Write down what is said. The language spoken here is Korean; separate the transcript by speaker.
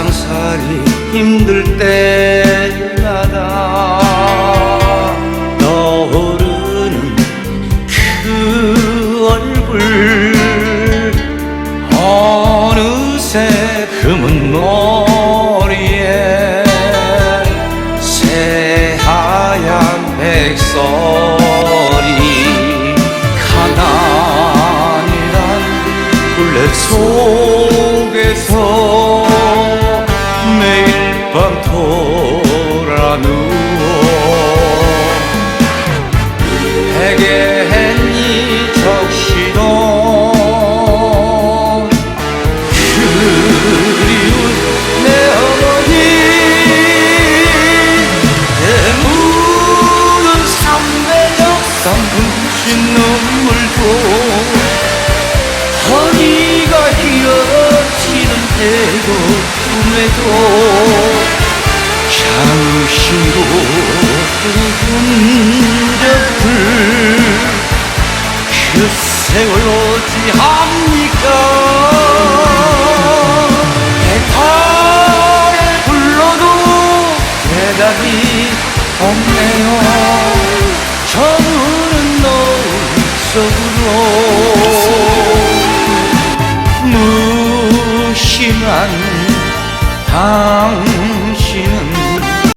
Speaker 1: 세상살이 힘들 때마다 떠오르는 그 얼굴. 어느새 금은 머리에 새하얀 백설 밤 돌아 누워 내게 했니 적시도 그리운 내 어머니 내 무는 삼매적 삼분신 눈물도 허니가 이어지는 대고 꿈에도 生活。